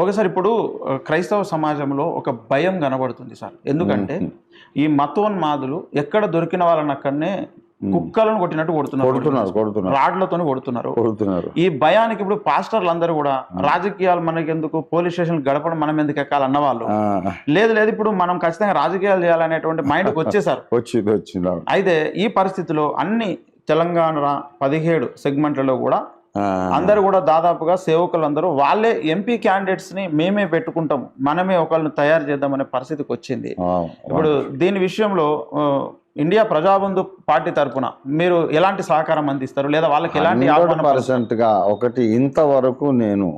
Okay sir ఇప్పుడు క్రైస్తవ సమాజంలో ఒక భయం కనబడుతుంది సార్. ఎందుకంటే ఈ మతోన్మాదులు ఎక్కడ దొరికిన వాళ్ళని అక్కడనే కుక్కలను కొట్టినట్టు కొడుతున్నారు. కొడుతున్నారు కొడుతున్నారు. రాడ్లతోనే కొడుతున్నారు. కొడుతున్నారు. ఈ భయానికి ఇప్పుడు పాస్టర్లు అందరూ కూడా రాజకీయాలు మనకి ఎందుకు పోలీస్ స్టేషన్ గడపడం మనం ఎందుకు ఎక్కాలి అన్న వాళ్ళు లేదు లేదు ఇప్పుడు మనం ఖచ్చితంగా రాజకీయాలు చేయాలనేటువంటి మైండ్కి వచ్చేసారు. వచ్చింది. అయితే ఈ పరిస్థితిలో అన్ని తెలంగాణ పదిహేడు సెగ్మెంట్లలో కూడా అందరూ కూడా దాదాపుగా సేవకులు అందరూ వాళ్ళే ఎంపీ క్యాండిడేట్స్ని మేమే పెట్టుకుంటాం మనమే ఒకళ్ళని తయారు చేద్దామనే పరిస్థితికి వచ్చింది. ఇప్పుడు దీని విషయంలో ఇండియా ప్రజాబంధు పార్టీ తరపున మీరు ఎలాంటి సహకారం అందిస్తారు? లేదా వాళ్ళకి ఎలాంటి పర్సెంట్గా ఒకటి ఇంతవరకు నేను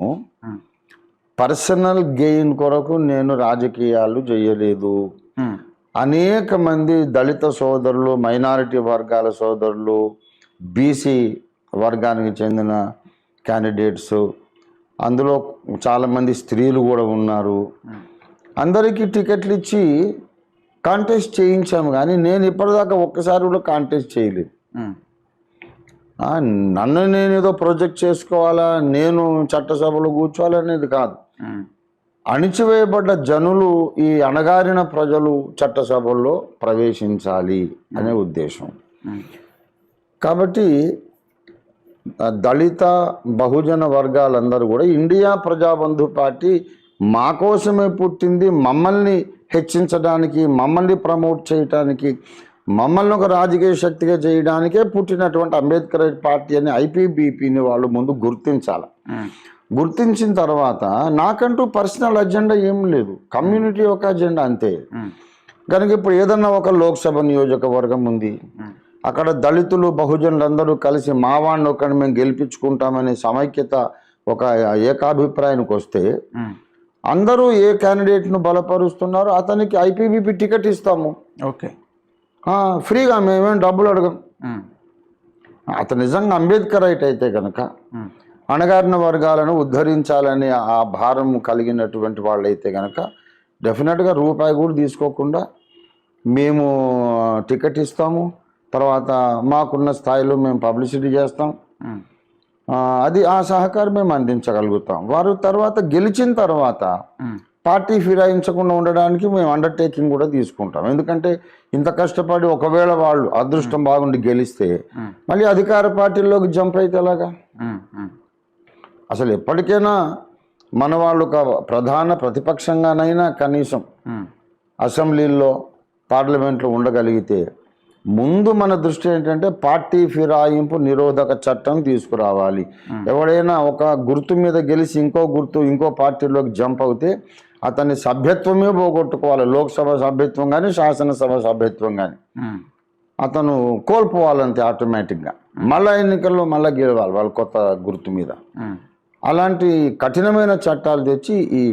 పర్సనల్ గెయిన్ కొరకు నేను రాజకీయాలు చేయలేదు. అనేక మంది దళిత సోదరులు మైనారిటీ వర్గాల సోదరులు బీసీ వర్గానికి చెందిన క్యాండిడేట్స్ అందులో చాలామంది స్త్రీలు కూడా ఉన్నారు. అందరికీ టికెట్లు ఇచ్చి కాంటెస్ట్ చేయించాము కానీ నేను ఇప్పటిదాకా ఒక్కసారి కూడా కాంటెస్ట్ చేయలేదు. ఆ, నన్ను నేను ఏదో ప్రొజెక్ట్ చేసుకోవాలా నేను చట్టసభలో కూర్చోవాలనేది కాదు. ఉమ్, అణిచివేయబడ్డ జనులు ఈ అణగారిన ప్రజలు చట్టసభల్లో ప్రవేశించాలి అనే ఉద్దేశం. ఉమ్, కాబట్టి దళిత బహుజన వర్గాలందరూ కూడా ఇండియా ప్రజాబంధు పార్టీ మా కోసమే పుట్టింది. మమ్మల్ని హెచ్చించడానికి మమ్మల్ని ప్రమోట్ చేయడానికి మమ్మల్ని ఒక రాజకీయ శక్తిగా చేయడానికే పుట్టినటువంటి అంబేద్కర్ పార్టీ అని ఐపీబీపీని వాళ్ళు ముందు గుర్తించాలి. గుర్తించిన తర్వాత నాకంటూ పర్సనల్ అజెండా ఏం లేదు. కమ్యూనిటీ ఒక అజెండా అంతే. కనుక ఇప్పుడు ఏదన్నా ఒక లోక్సభ నియోజకవర్గం ఉంది. అక్కడ దళితులు బహుజనులందరూ కలిసి మావాడిని ఒకరిని మేము గెలిపించుకుంటామనే సమైక్యత ఒక ఏకాభిప్రాయానికి వస్తే అందరూ ఏ క్యాండిడేట్ను బలపరుస్తున్నారో? అతనికి ఐపీబీపీ టికెట్ ఇస్తాము. ఓకే. ఫ్రీగా మేమేం డబ్బులు అడగం. అతను నిజంగా అంబేద్కర్ రైట్ అయితే కనుక అణగారిన వర్గాలను ఉద్ధరించాలని ఆ భారం కలిగినటువంటి వాళ్ళైతే కనుక డెఫినెట్గా రూపాయి కూడా తీసుకోకుండా మేము టికెట్ ఇస్తాము. తర్వాత మాకున్న స్థాయిలో మేము పబ్లిసిటీ చేస్తాం. అది ఆ సహకారం మేము అందించగలుగుతాం. వారు తర్వాత గెలిచిన తర్వాత పార్టీ ఫిరాయించకుండా ఉండడానికి మేము అండర్టేకింగ్ కూడా తీసుకుంటాం. ఎందుకంటే ఇంత కష్టపడి ఒకవేళ వాళ్ళు అదృష్టం బాగుండి గెలిస్తే మళ్ళీ అధికార పార్టీలోకి జంప్ అయితే ఎలాగా? అసలు ఎప్పటికైనా మన వాళ్ళు ఒక ప్రధాన ప్రతిపక్షంగానైనా కనీసం అసెంబ్లీల్లో పార్లమెంట్లో ఉండగలిగితే ముందు మన దృష్టి ఏంటంటే పార్టీ ఫిరాయింపు నిరోధక చట్టం తీసుకురావాలి. ఎవడైనా ఒక గుర్తు మీద గెలిచి ఇంకో గుర్తు ఇంకో పార్టీలోకి జంప్ అవుతే అతని సభ్యత్వమే పోగొట్టుకోవాలి. లోక్సభ సభ్యత్వం కానీ శాసనసభ సభ్యత్వం కానీ అతను కోల్పోవాలంతే ఆటోమేటిక్గా. మళ్ళా ఎన్నికల్లో మళ్ళీ గెలవాలి వాళ్ళ కొత్త గుర్తు మీద. అలాంటి కఠినమైన చట్టాలు తెచ్చి ఈ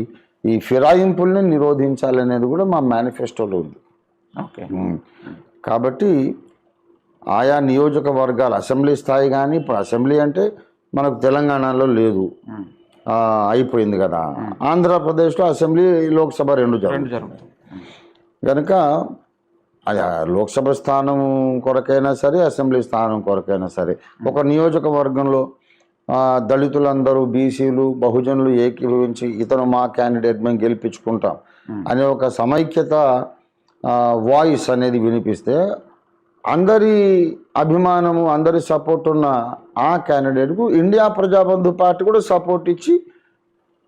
ఈ ఫిరాయింపుల్ని నిరోధించాలనేది కూడా మా మేనిఫెస్టోలో ఉంది. కాబట్టి ఆయా నియోజకవర్గాల అసెంబ్లీ స్థాయి కానీ ఇప్పుడు అసెంబ్లీ అంటే మనకు తెలంగాణలో లేదు. అయిపోయింది కదా. ఆంధ్రప్రదేశ్లో అసెంబ్లీ లోక్సభ రెండు జరుగుతుంది కనుక అది లోక్సభ స్థానం కొరకైనా సరే అసెంబ్లీ స్థానం కొరకైనా సరే ఒక నియోజకవర్గంలో దళితులందరూ బీసీలు బహుజనులు ఏకీభవించి ఇతను మా క్యాండిడేట్ మేము గెలిపించుకుంటాం అనే ఒక సమైక్యత వాయిస్ అనేది వినిపిస్తే అందరి అభిమానము అందరి సపోర్ట్ ఉన్న ఆ క్యాండిడేట్కు ఇండియా ప్రజాబంధు పార్టీ కూడా సపోర్ట్ ఇచ్చి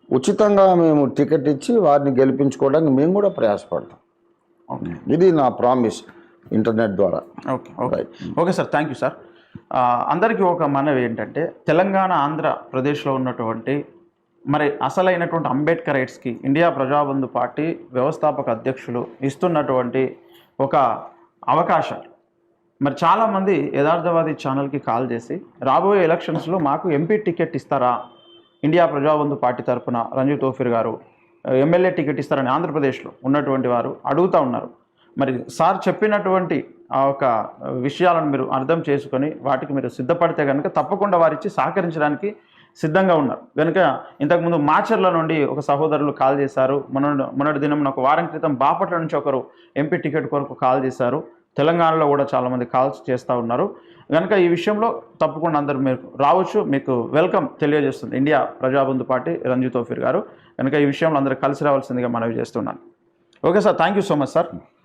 ఉచితంగా మేము టికెట్ ఇచ్చి వారిని గెలిపించుకోవడానికి మేము కూడా ప్రయాసపడతాం. ఓకే. ఇది నా ప్రామిస్ ఇంటర్నెట్ ద్వారా. Okay okay. Okay sir thank you sir. అందరికీ ఒక మనవి ఏంటంటే తెలంగాణ ఆంధ్రప్రదేశ్లో ఉన్నటువంటి మరి అసలైనటువంటి అంబేద్కర్ రైట్స్కి ఇండియా ప్రజాబంధు పార్టీ వ్యవస్థాపక అధ్యక్షులు ఇస్తున్నటువంటి ఒక అవకాశం మరి చాలామంది యథార్థవాది ఛానల్కి కాల్ చేసి రాబోయే ఎలక్షన్స్లో మాకు ఎంపీ టికెట్ ఇస్తారా? ఇండియా ప్రజాబంధు పార్టీ తరఫున రంజు తోఫిర్ గారు ఎమ్మెల్యే టికెట్ ఇస్తారని ఆంధ్రప్రదేశ్లో ఉన్నటువంటి వారు అడుగుతూ ఉన్నారు. మరి సార్ చెప్పినటువంటి ఆ ఒక విషయాలను మీరు అర్థం చేసుకొని వాటికి మీరు సిద్ధపడితే కనుక తప్పకుండా వారిచ్చి సహకరించడానికి సిద్ధంగా ఉన్నారు. కనుక ఇంతకుముందు మాచర్ల నుండి ఒక సహోదరులు కాల్ చేశారు. మొన్న మొన్నటి దినం ఒక వారం క్రితం బాపట్ల నుంచి ఒకరు ఎంపీ టికెట్ కొరకు కాల్ చేశారు. తెలంగాణలో కూడా చాలామంది కాల్స్ చేస్తూ ఉన్నారు. కనుక ఈ విషయంలో తప్పకుండా అందరు మీరు రావచ్చు. మీకు వెల్కమ్ తెలియజేస్తుంది ఇండియా ప్రజాబంధు పార్టీ రంజిత్ తోఫీర్ గారు. కనుక ఈ విషయంలో అందరూ కలిసి రావాల్సిందిగా మనవి చేస్తున్నాను. Okay sir thank you so much sir